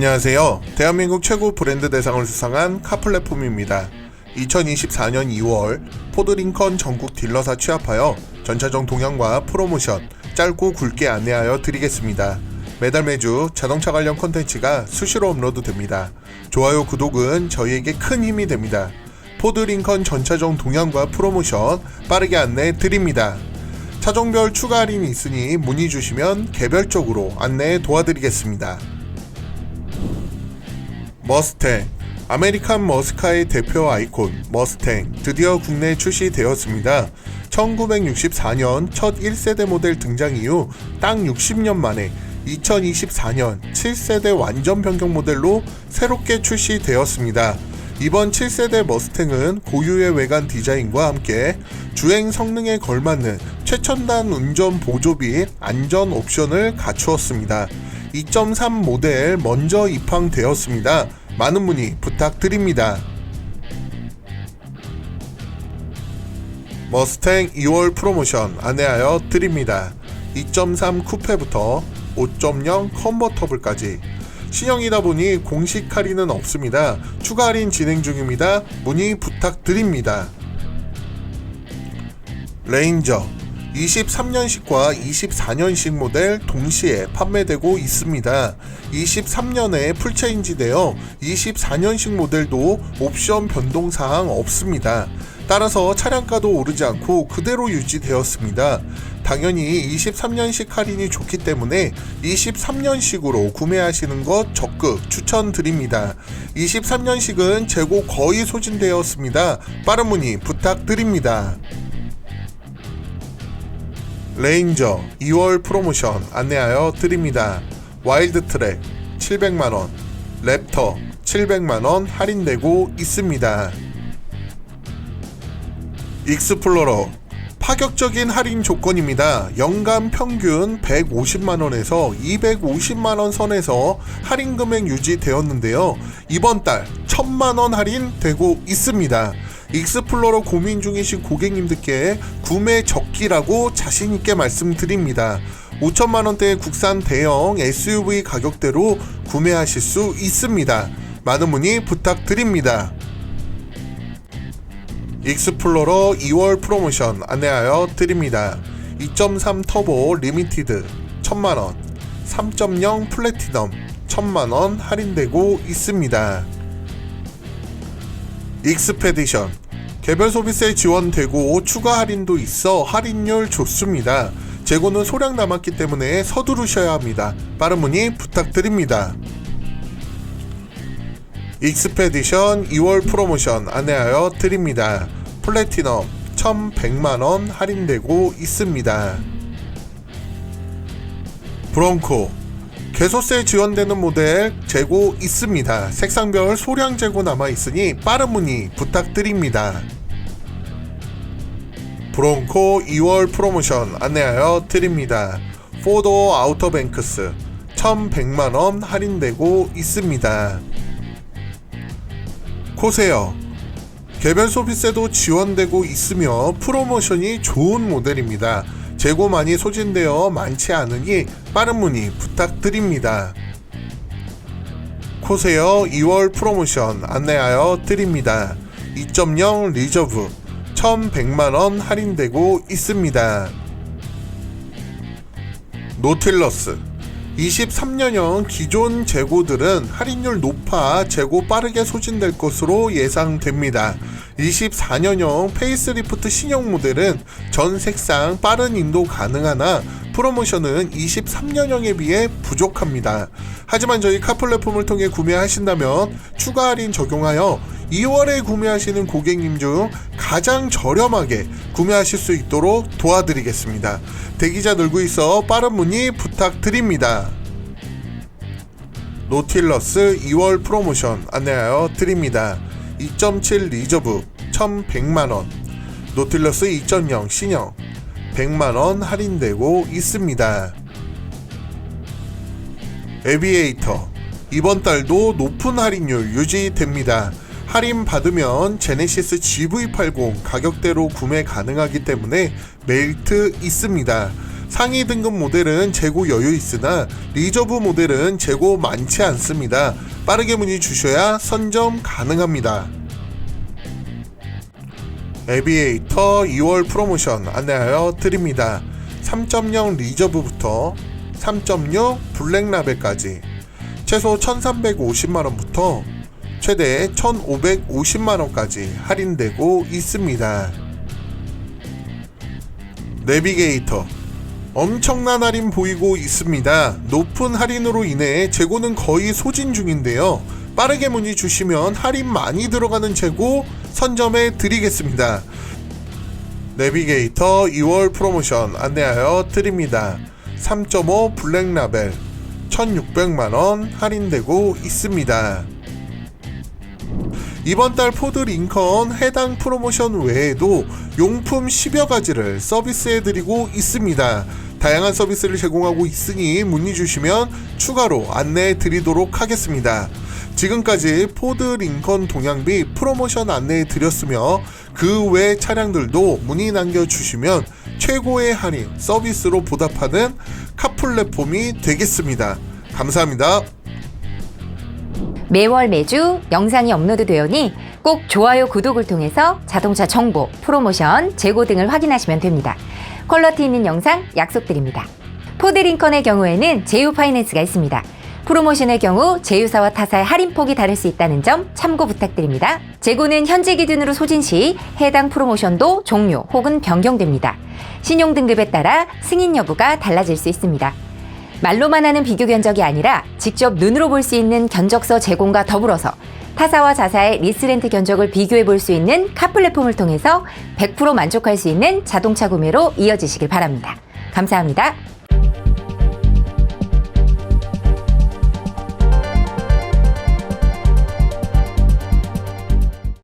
안녕하세요. 대한민국 최고 브랜드 대상을 수상한 카 플랫폼입니다. 2024년 2월 포드링컨 전국 딜러사 취합하여 전차종 동향과 프로모션 짧고 굵게 안내하여 드리겠습니다. 매달 매주 자동차 관련 콘텐츠가 수시로 업로드됩니다. 좋아요, 구독은 저희에게 큰 힘이 됩니다. 포드링컨 전차종 동향과 프로모션 빠르게 안내 드립니다. 차종별 추가 할인이 있으니 문의 주시면 개별적으로 안내 도와드리겠습니다. 머스탱 아메리칸 머스카의 대표 아이콘 머스탱 드디어 국내에 출시되었습니다. 1964년 첫 1세대 모델 등장 이후 딱 60년 만에 2024년 7세대 완전 변경 모델로 새롭게 출시되었습니다. 이번 7세대 머스탱은 고유의 외관 디자인과 함께 주행 성능에 걸맞는 최첨단 운전 보조 및 안전 옵션을 갖추었습니다. 2.3 모델 먼저 입항되었습니다. 많은 문의 부탁드립니다. 머스탱 2월 프로모션 안내하여 드립니다. 2.3 쿠페부터 5.0 컨버터블까지 신형이다 보니 공식 할인은 없습니다. 추가 할인 진행 중입니다. 문의 부탁드립니다. 레인저 23년식과 24년식 모델 동시에 판매되고 있습니다. 23년에 풀체인지되어 24년식 모델도 옵션 변동사항 없습니다. 따라서 차량가도 오르지 않고 그대로 유지되었습니다. 당연히 23년식 할인이 좋기 때문에 23년식으로 구매하시는 것 적극 추천드립니다. 23년식은 재고 거의 소진되었습니다. 빠른 문의 부탁드립니다. 레인저 2월 프로모션 안내하여 드립니다. 와일드 트랙 700만원, 랩터 700만원 할인되고 있습니다. 익스플로러 파격적인 할인 조건입니다. 연간 평균 150만원에서 250만원 선에서 할인 금액 유지되었는데요. 이번 달 1000만원 할인 되고 있습니다. 익스플로러 고민 중이신 고객님들께 구매 적기라고 자신있게 말씀드립니다. 5천만 원대 국산 대형 SUV 가격대로 구매하실 수 있습니다. 많은 문의 부탁드립니다. 익스플로러 2월 프로모션 안내하여 드립니다. 2.3 터보 리미티드 1000만원, 3.0 플래티넘 1000만원 할인되고 있습니다. 익스페디션 개별 소비세 지원되고 추가 할인도 있어 할인율 좋습니다. 재고는 소량 남았기 때문에 서두르셔야 합니다. 빠른 문의 부탁드립니다. 익스페디션 2월 프로모션 안내하여 드립니다. 플래티넘 1100만원 할인되고 있습니다. 브론코 개소세 지원되는 모델 재고 있습니다. 색상별 소량 재고 남아 있으니 빠른 문의 부탁드립니다. 브론코 2월 프로모션 안내하여 드립니다. 포도 아우터뱅크스 1100만원 할인되고 있습니다. 코세어 개별 소비세도 지원되고 있으며 프로모션이 좋은 모델입니다. 재고 많이 소진되어 많지 않으니 빠른 문의 부탁드립니다. 코세어 2월 프로모션 안내하여 드립니다. 2.0 리저브 1100만원 할인되고 있습니다. 노틸러스 23년형 기존 재고들은 할인율 높아 재고 빠르게 소진될 것으로 예상됩니다. 24년형 페이스리프트 신형 모델은 전 색상 빠른 인도 가능하나 프로모션은 23년형에 비해 부족합니다. 하지만 저희 카플랫폼을 통해 구매하신다면 추가 할인 적용하여 2월에 구매하시는 고객님 중 가장 저렴하게 구매하실 수 있도록 도와드리겠습니다. 대기자 늘고 있어 빠른 문의 부탁드립니다. 노틸러스 2월 프로모션 안내하여 드립니다. 2.7 리저브 1100만원, 노틸러스 2.0 신형 100만원 할인되고 있습니다. 에비에이터 이번 달도 높은 할인율 유지됩니다. 할인 받으면 제네시스 GV80 가격대로 구매 가능하기 때문에 메리트 있습니다. 상위 등급 모델은 재고 여유 있으나 리저브 모델은 재고 많지 않습니다. 빠르게 문의 주셔야 선점 가능합니다. 에비에이터 2월 프로모션 안내하여 드립니다. 3.0 리저브부터 3.6 블랙라벨까지 최소 1,350만원부터 최대 1,550만원까지 할인되고 있습니다. 내비게이터 엄청난 할인 보이고 있습니다. 높은 할인으로 인해 재고는 거의 소진 중인데요. 빠르게 문의 주시면 할인 많이 들어가는 재고 선점해 드리겠습니다. 내비게이터 2월 프로모션 안내하여 드립니다. 3.5 블랙라벨 1,600만원 할인되고 있습니다. 이번 달 포드 링컨 해당 프로모션 외에도 용품 10여 가지를 서비스해드리고 있습니다. 다양한 서비스를 제공하고 있으니 문의 주시면 추가로 안내해 드리도록 하겠습니다. 지금까지 포드 링컨 동향비 프로모션 안내해 드렸으며 그 외 차량들도 문의 남겨주시면 최고의 할인 서비스로 보답하는 카플랫폼이 되겠습니다. 감사합니다. 매월 매주 영상이 업로드 되오니 꼭 좋아요, 구독을 통해서 자동차 정보, 프로모션, 재고 등을 확인하시면 됩니다. 퀄러티 있는 영상 약속드립니다. 포드링컨의 경우에는 제휴 파이낸스가 있습니다. 프로모션의 경우 제휴사와 타사의 할인폭이 다를 수 있다는 점 참고 부탁드립니다. 재고는 현재 기준으로 소진 시 해당 프로모션도 종료 혹은 변경됩니다. 신용 등급에 따라 승인 여부가 달라질 수 있습니다. 말로만 하는 비교 견적이 아니라 직접 눈으로 볼 수 있는 견적서 제공과 더불어서 타사와 자사의 리스렌트 견적을 비교해 볼 수 있는 카 플랫폼을 통해서 100% 만족할 수 있는 자동차 구매로 이어지시길 바랍니다. 감사합니다.